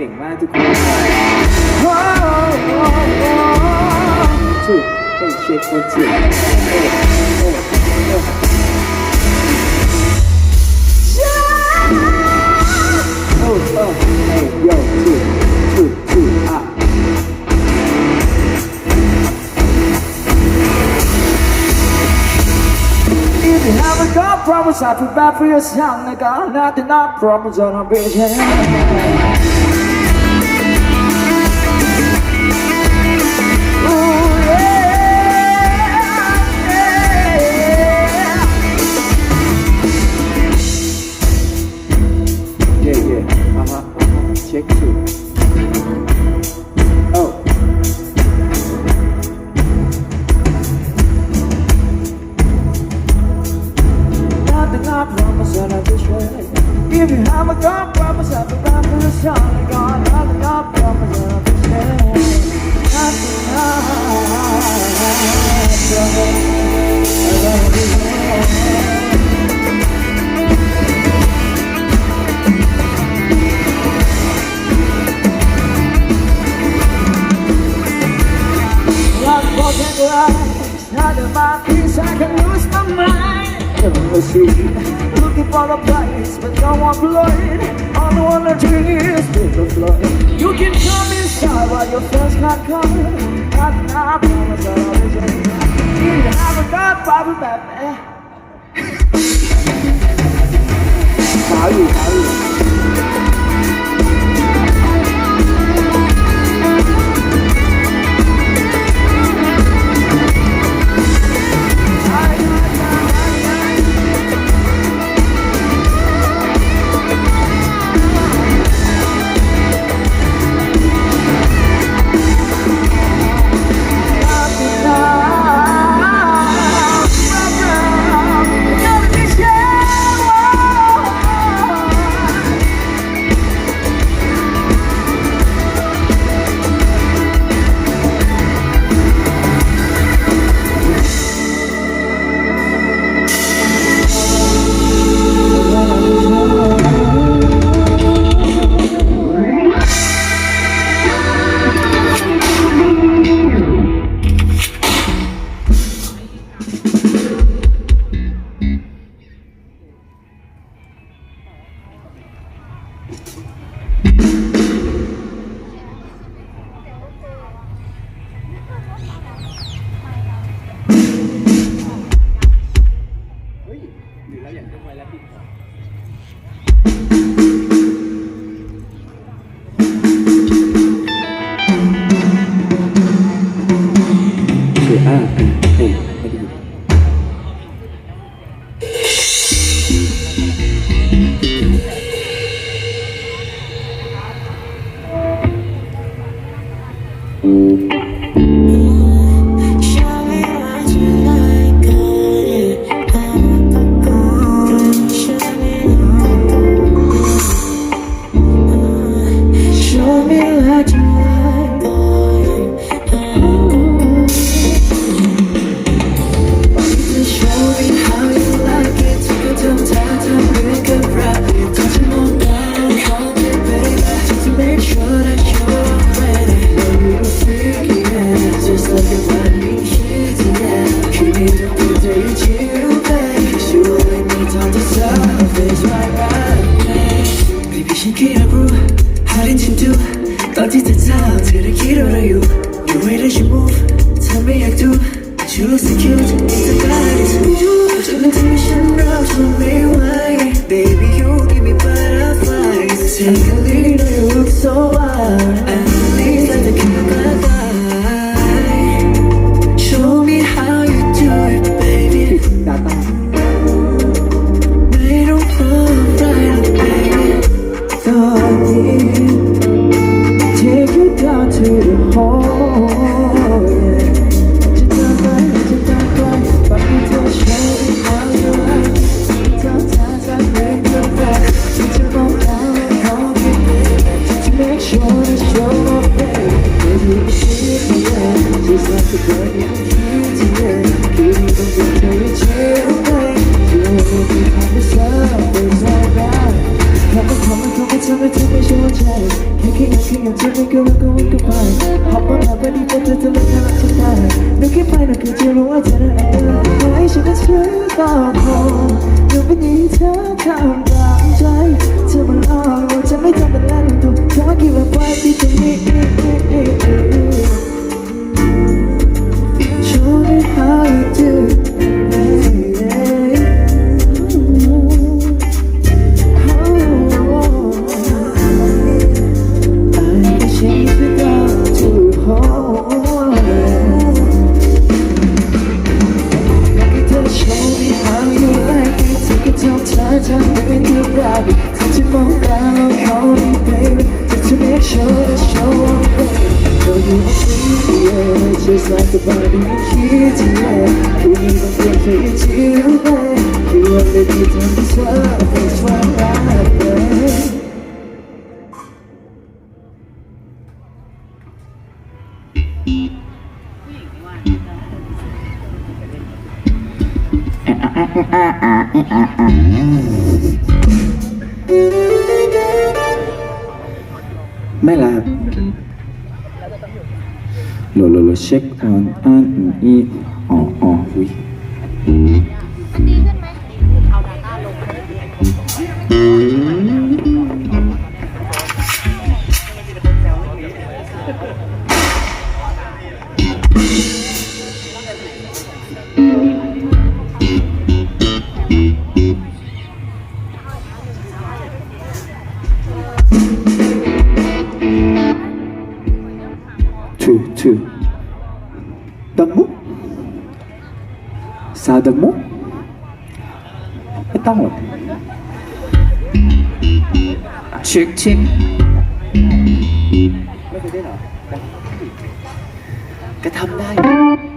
เก่งมากทุกคนถูกเอ้ยเชฟโคจิเอ้ยเอ้ยเอ้ยโอ้โอ้เอ้ยโย่ถูกถูกถูกอ่ะ If However, your friends not coming Not now, I promise I'll always be You have a god problem, baby สาวอยู่สาวอยู่ the app ไม่ละครับโลโลโลเช็คออนอันอีอ๋ออ๋อวิ Sadamo? Ito mo. Check, check. Cái thăm đây.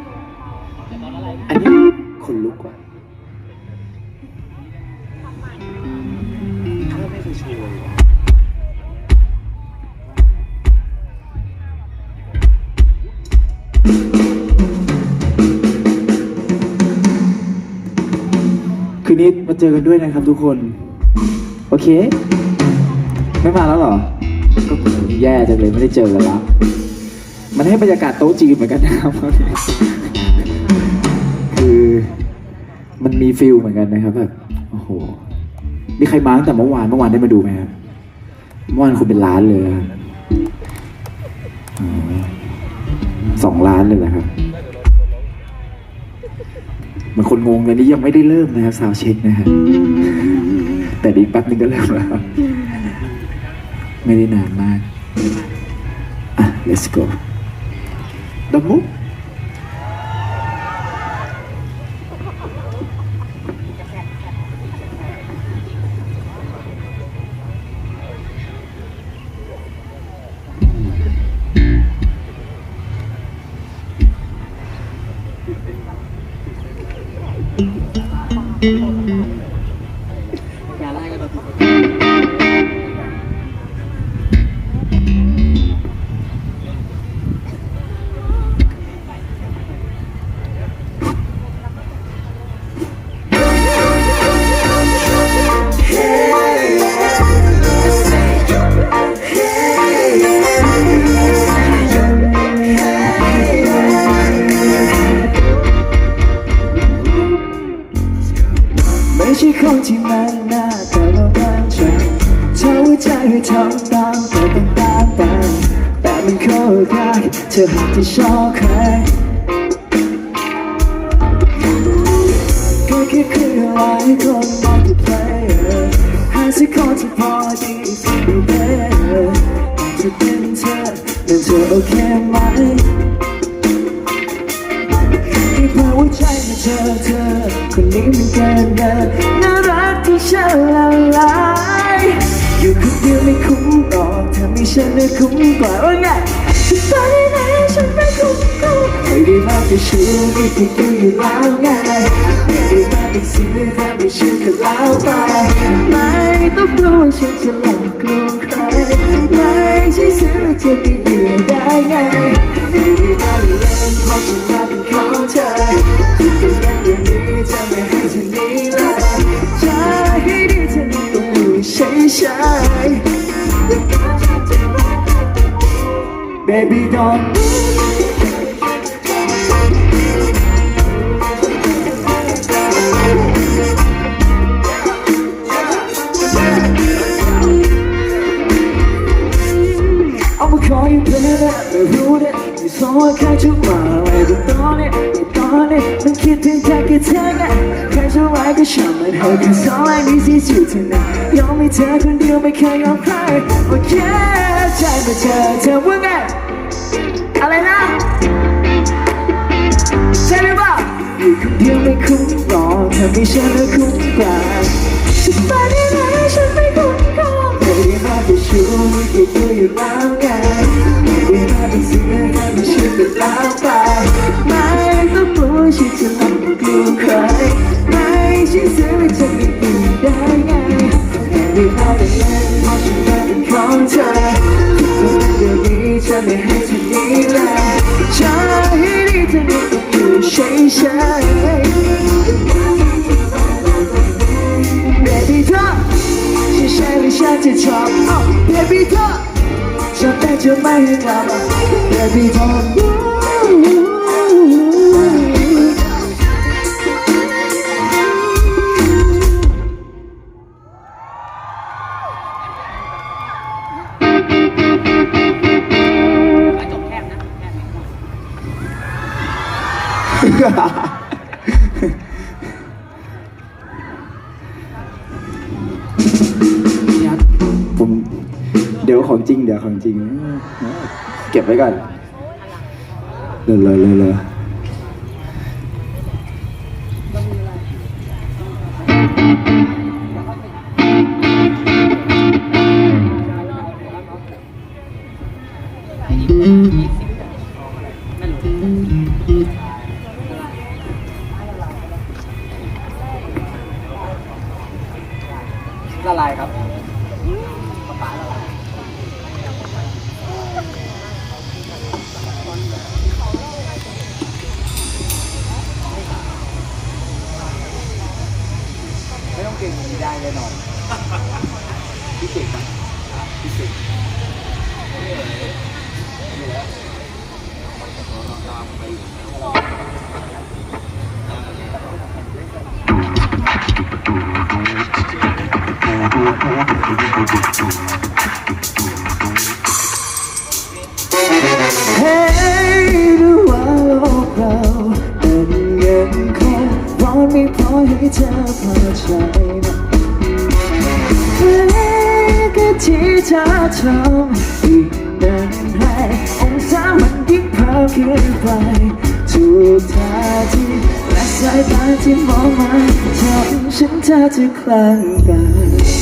เจอกันด้วยนะครับทุกคน โอเค ไม่มาแล้วหรอ ก็แย่จังเลยไม่ได้เจอกันแล้ว มันให้บรรยากาศโต๊ะจีนเหมือนกันนะครับคือมันมีฟิลเหมือนกันนะครับแบบโอ้โหนี่ใครมาตั้งแต่เมื่อวานเมื่อวานได้มาดูไหมครับเมื่อวานคุณเป็นล้านเลยสองล้านเลยนะครับ มันคนงงเลยนี่ยังไม่ได้เริ่มนะครับซาวเช็คนะฮะแต่อีกแป๊บนึงก็เริ่มแล้วไม่ได้นานมากอะ let's go ดมุก ไหลายคนมองที่เพลย์หาสักคนที่พอดีที่เบจะเป็นเธอเป็นเธอโอเคไหมที่เพาหัวใจมาเจอเธอ คนนี้มันเกินเดินน่ารักที่ฉันละลายอยู่คนเดียวไม่คุ้มหรอกถ้ามีฉันเลยคุ้มกว่าว่าไงจะไปไหนฉันไม่คุ้มก็ไม่ได้มาไปชูไม่ติดอยู่แล้วไง ไม่ได้มาไปซื้อถ้าไม่เชื่อก็แล้วไปไม่ต้องกลัวฉันจะหลอกลวงใครไม่ใช่ซื้อจะไปอยู่ได้ไงไม่ได้มาเล่นเพราะฉันมาเป็นของเธอที่เป็นอย่างนี้จะไม่ให้เธอหนีเลยจะให้ดีเธอไม่ต้องอยู่เฉยๆ Baby don't จะร้ายก็ช่างมันเถอะ cause all I need is you tonight ยอมให้เธอคนเดียวไม่เคยยอมใครโอเคใจมาเธอเธอว่าไงอะไรนะใช่หรือเปล่าอยู่คนเดียวไม่คุ้มหรอกเธอมีฉันแล้วคุ้มกว่าฉันไปได้ไหมฉันไม่คุ้มก็ไม่ได้มาไปชูไม่ได้ดูอยู่แล้วไง Baby เธอฉันใช่หรือฉันจะชอบอ้าว Baby เธอชอบแต่จะไม่ให้กลับมา Baby เธอ ของจริง เก็บไว้ก่อนเลยเลยเลยเลยละลายครับ ได้แน่นอนพิเศษพิเศษเราเป็นเงิงรอนไม่พอให้เธอพอใจนะ ที่เธอทำยิ่งเดินให้องศามันยิ่งเพิ่มขึ้นไปทุกท่าทีและสายตาที่มองมาทำฉันเธอจะคลั่งกัน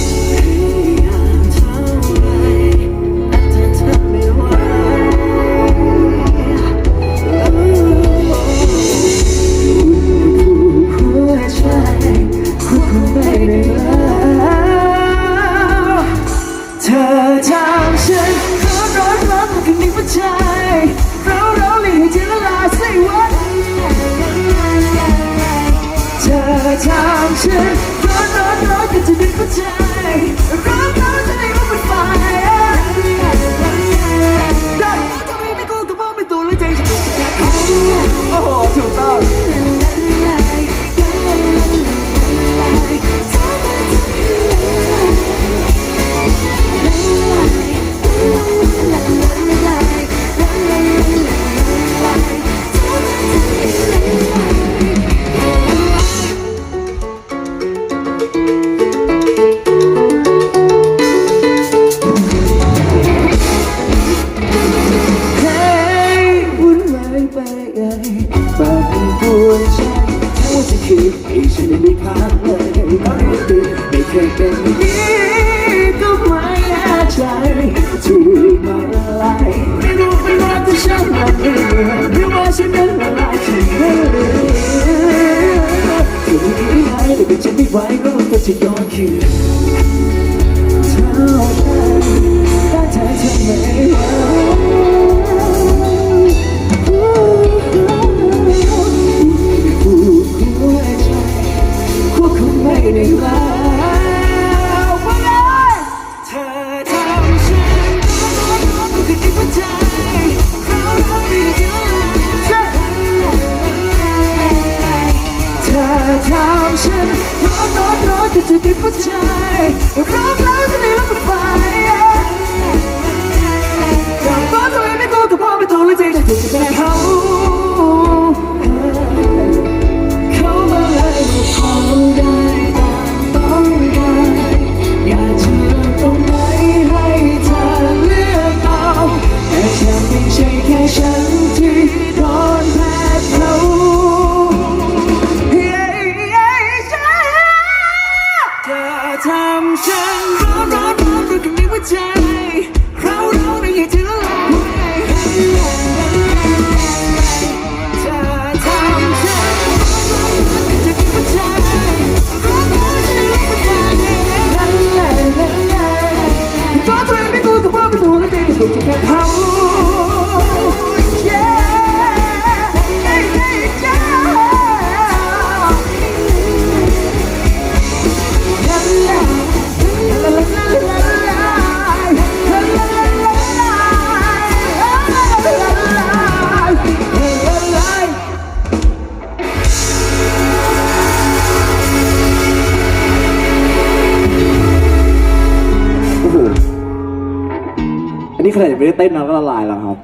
ไม่ได้เต้นนะก็ละลายแล้วครับ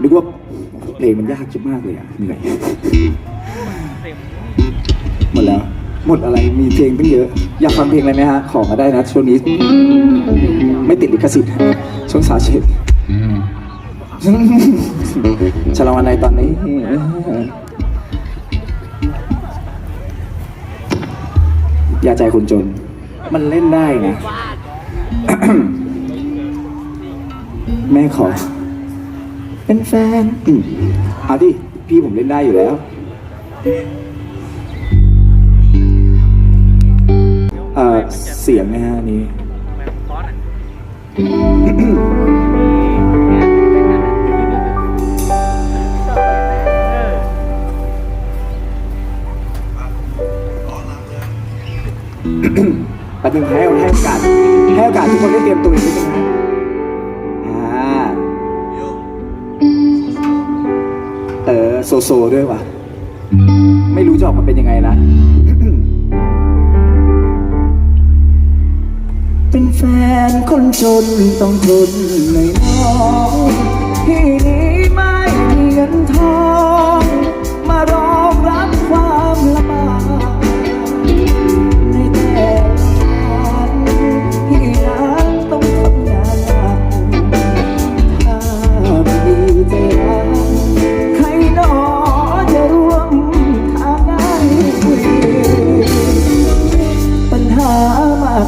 นึกว่าเพลงมันยากจังมากเลยอะเหนื่อยหมดแล้ว หมดอะไรมีเพลงตั้งเยอะ อยากฟังเพลงอะไรไหมฮะ ขอมาได้นะ ช่วงนี้ ไม่ติดลิขสิทธิ์ช่วงสาเช็คฉลองวันไหนตอนนี้ยาใจคนจน มันเล่นได้นะ แม่ขอ เป็นแฟนอืมเอาดิพี่ผมเล่นได้อยู่แล้วเอ่อเสียงนะฮะอันนี้ แป๊บนึงให้ให้โอกาสให้โอกาสทุกคนได้เตรียมตัวอีกนิดนึงนะอ่าเออโซโซด้วยว่ะ ไม่รู้จะออกมาเป็นยังไงนะเป็นแฟนคนจนต้องทนในน้องที่นี้ไม่มี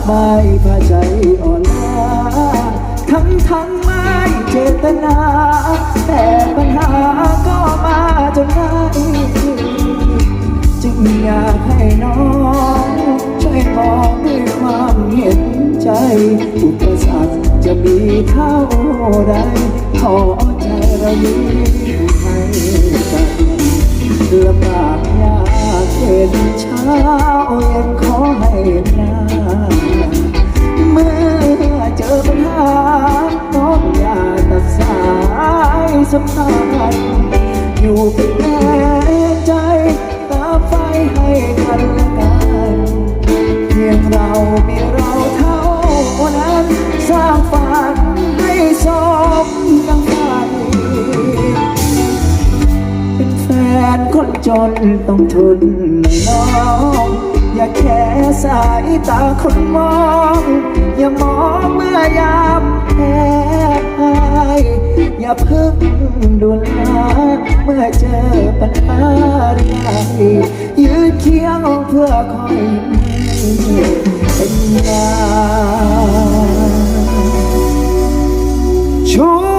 ามากมายพาใจอ่อนล้าทั้งทั้งไม่เจตนา แต่ปัญหาก็มาจนได้จึงอยากให้น้องช่วยมองด้วยความเห็นใจ อุปสรรคจะมีเท่าใดขอใจเรามีให้กันลำบากยากเข็นเช้าเย็นขอให้นา เมื่อเจอปัญหาน้องอย่าตัดสายสัมพันธ์อยู่เป็นแรงใจตาไฟให้กันและกันเพียงเรามีเราเท่านั้นสร้างฝันให้สมดังฝันเป็นแฟนคนจนต้องทนน้อง อย่าแค่สายตาคนมอง อย่ามองเมื่อยามแพ้พ่ายอย่าเพิ่งด่วนลาเมื่อเจอปัญหาใดยืนเคียงเพื่อคอยเป็นยาชู